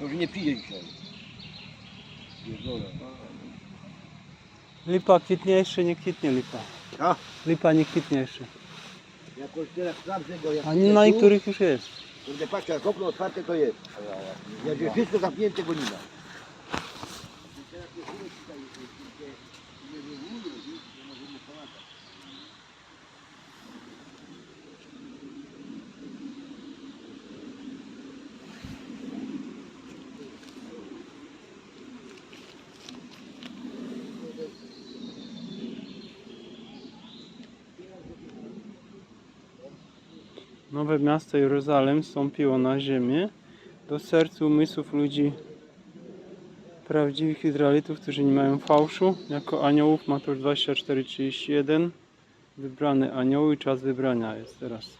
To już nie pije dzisiaj. Pierdolę. Lipa kwitnie jeszcze, nie kwitnie lipa. A? Lipa nie kwitnie jeszcze. Jakoś teraz sprawdzę go. Jak A nie na niektórych już jest. Kurde, patrz, jak okno otwarte to jest. Jak jest wszystko zamknięte, go nie ma. Nowe miasto Jeruzalem stąpiło na ziemię do serc umysłów ludzi prawdziwych Izraelitów, którzy nie mają fałszu. Jako aniołów Mateusz 24:31 wybrane anioły, czas wybrania jest teraz.